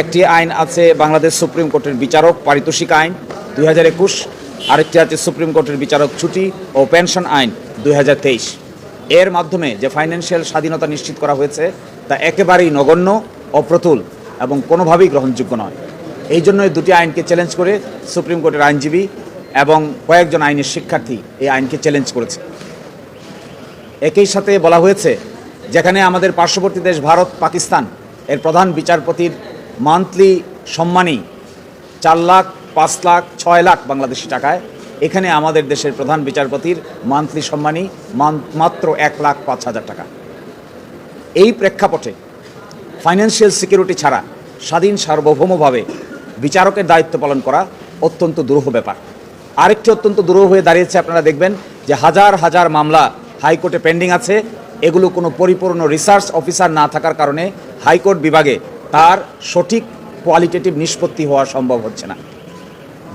একটি আইন আছে বাংলাদেশ সুপ্রিম কোর্টের বিচারক পারিতোষিক আইন দুই হাজার একুশ, আরেকটি আছে সুপ্রিম কোর্টের বিচারক ছুটি ও পেনশন আইন দুই হাজার তেইশ। এর মাধ্যমে যে ফাইন্যান্সিয়াল স্বাধীনতা নিশ্চিত করা হয়েছে, তা একেবারেই নগণ্য, অপ্রতুল এবং কোনোভাবেই গ্রহণযোগ্য নয়। এই জন্য এই দুটি আইনকে চ্যালেঞ্জ করে সুপ্রিম কোর্টের আইনজীবী এবং কয়েকজন আইনের শিক্ষার্থী এই আইনকে চ্যালেঞ্জ করেছে। একই সাথে বলা হয়েছে, যেখানে আমাদের পার্শ্ববর্তী দেশ ভারত, পাকিস্তান, এর প্রধান বিচারপতির মান্থলি সম্মানী চার লাখ, পাঁচ লাখ, ছয় লাখ বাংলাদেশি টাকায়। এখানে আমাদের দেশের প্রধান বিচারপতির মান্থলি সম্মানী মান- মাত্র এক লাখ, পাঁচ হাজার টাকা। এই প্রেক্ষাপটে ফাইন্যান্সিয়াল সিকিউরিটি ছাড়া স্বাধীন সার্বভৌমভাবে বিচারকের দায়িত্ব পালন করা অত্যন্ত দুরূহ ব্যাপার। আরেকটি অত্যন্ত দুরূহ হয়ে দাঁড়িয়েছে আপনারা দেখবেন যে হাজার হাজার মামলা হাইকোর্টে পেন্ডিং আছে। এগুলো কোনো পরিপূর্ণ রিসার্চ অফিসার না থাকার কারণে হাইকোর্ট বিভাগে তার সঠিক কোয়ালিটেটিভ নিষ্পত্তি হওয়া সম্ভব হচ্ছে না।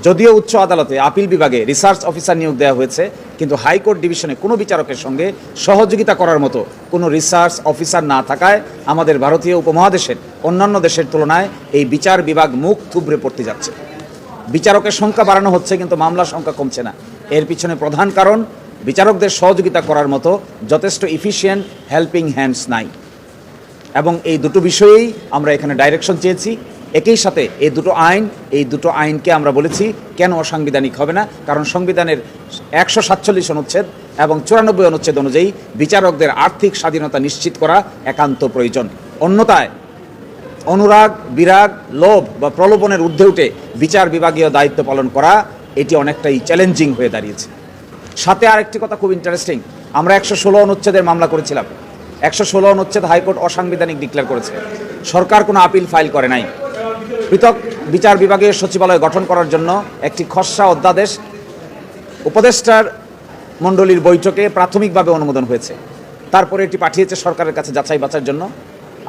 যদিও উচ্চ আদালতে আপিল বিভাগে রিসার্চ অফিসার নিয়োগ দেওয়া হয়েছে, কিন্তু হাইকোর্ট ডিভিশনে কোনো বিচারকের সঙ্গে সহযোগিতা করার মতো কোনো রিসার্চ অফিসার না থাকায় আমাদের ভারতীয় উপমহাদেশের অন্যান্য দেশের তুলনায় এই বিচার বিভাগ মুখ থুবড়ে পড়তে যাচ্ছে। বিচারকের সংখ্যা বাড়ানো হচ্ছে, কিন্তু মামলার সংখ্যা কমছে না। এর পিছনে প্রধান কারণ, বিচারকদের সহযোগিতা করার মতো যথেষ্ট ইফিশিয়েন্ট হেল্পিং হ্যান্ডস নাই। এবং এই দুটো বিষয়েই আমরা এখানে ডাইরেকশন চেয়েছি। একই সাথে এই দুটো আইন, এই দুটো আইনকে আমরা বলেছি কেন অসাংবিধানিক হবে না, কারণ সংবিধানের একশো সাতচল্লিশ অনুচ্ছেদ এবং চুরানব্বই অনুচ্ছেদ অনুযায়ী বিচারকদের আর্থিক স্বাধীনতা নিশ্চিত করা একান্ত প্রয়োজন। অন্যতায় অনুরাগ, বিরাগ, লোভ বা প্রলোভনের ঊর্ধ্বে উঠে বিচার বিভাগীয় দায়িত্ব পালন করা, এটি অনেকটাই চ্যালেঞ্জিং হয়ে দাঁড়িয়েছে। সাথে আরেকটি কথা খুব ইন্টারেস্টিং আমরা একশো ষোলো অনুচ্ছেদের মামলা করেছিলাম। একশো ষোলো অনুচ্ছেদ হাইকোর্ট অসাংবিধানিক ডিক্লেয়ার করেছে। সরকার কোনো আপিল ফাইল করে নাই। পৃথক বিচার বিভাগীয় সচিবালয় গঠন করার জন্য একটি খসড়া অধ্যাদেশ উপদেষ্টার মণ্ডলীর বৈঠকে প্রাথমিকভাবে অনুমোদন হয়েছে। তারপরে এটি পাঠিয়েছে সরকারের কাছে যাচাই বাছার জন্য।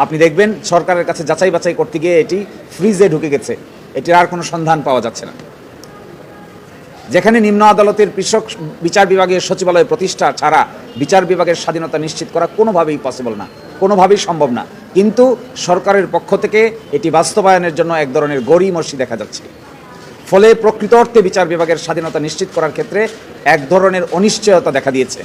আপনি দেখবেন সরকারের কাছে যাচাই বাছাই করতে গিয়ে এটি ফ্রিজে ঢুকে গেছে। এটির আর কোনো সন্ধান পাওয়া যাচ্ছে না। যেখানে নিম্ন আদালতের কৃষক বিচার বিভাগের সচিবালয় প্রতিষ্ঠা ছাড়া বিচার বিভাগের স্বাধীনতা নিশ্চিত করা কোনোভাবেই পসিবল না। কোনোভাবেই সম্ভব না। কিন্তু সরকারের পক্ষ থেকে এটি বাস্তবায়নের জন্য এক ধরনের গড়িমসি দেখা যাচ্ছে। ফলে প্রকৃত অর্থে বিচার বিভাগের স্বাধীনতা নিশ্চিত করার ক্ষেত্রে এক ধরনের অনিশ্চয়তা দেখা দিয়েছে।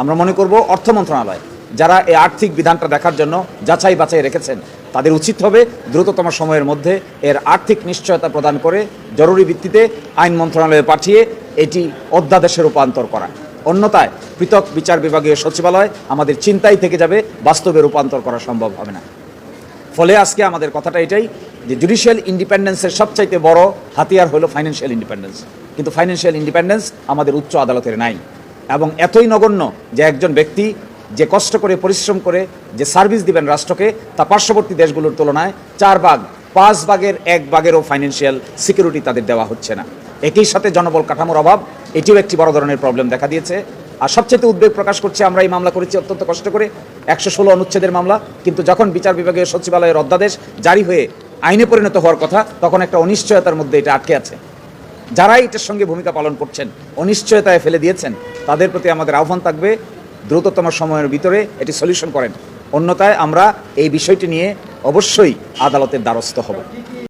আমরা মনে করব অর্থ মন্ত্রণালয়, যারা এই আর্থিক বিধানটা দেখার জন্য যাচাই বাছাই রেখেছেন তাদের উচিত হবে দ্রুততম সময়ের মধ্যে এর আর্থিক নিশ্চয়তা প্রদান করে জরুরি ভিত্তিতে আইন মন্ত্রণালয়ে পাঠিয়ে এটি অধ্যাদেশে রূপান্তর করা। অন্যথায় পৃথক বিচার বিভাগীয় সচিবালয় আমাদের চিন্তাই থেকে যাবে, বাস্তবে রূপান্তর করা সম্ভব হবে না। ফলে আজকে আমাদের কথাটা এটাই যে জুডিশিয়াল ইন্ডিপেন্ডেন্সের সবচাইতে বড় হাতিয়ার হলো ফাইন্যান্সিয়াল ইন্ডিপেন্ডেন্স কিন্তু ফাইন্যান্সিয়াল ইন্ডিপেন্ডেন্স আমাদের উচ্চ আদালতের নাই। এবং এতই নগণ্য যে একজন ব্যক্তি যে কষ্ট করে, পরিশ্রম করে যে সার্ভিস দিবেন রাষ্ট্রকে, তা পার্শ্ববর্তী দেশগুলোর তুলনায় চার ভাগ, পাঁচ ভাগের এক ভাগেরও ফাইন্যান্সিয়াল সিকিউরিটি তাদের দেওয়া হচ্ছে না। একই সাথে জনবল কাঠামোর অভাব, এটিও একটি বড় ধরনের প্রবলেম দেখা দিয়েছে। আর সবচেয়ে উদ্বেগ প্রকাশ করছে, আমরা এই মামলা করেছি অত্যন্ত কষ্ট করে, একশো ষোলো অনুচ্ছেদের মামলা। কিন্তু যখন বিচার বিভাগীয় সচিবালয়ের অধ্যাদেশ জারি হয়ে আইনে পরিণত হওয়ার কথা, তখন একটা অনিশ্চয়তার মধ্যে এটা আটকে আছে। যারাই এটার সঙ্গে ভূমিকা পালন করছেন, অনিশ্চয়তায় ফেলে দিয়েছেন, তাদের প্রতি আমাদের আহ্বান থাকবে দ্রুততম সময়ের ভিতরে এটি সলিউশন করেন। অন্যথায় আমরা এই বিষয়টি নিয়ে অবশ্যই আদালতের দ্বারস্থ হব।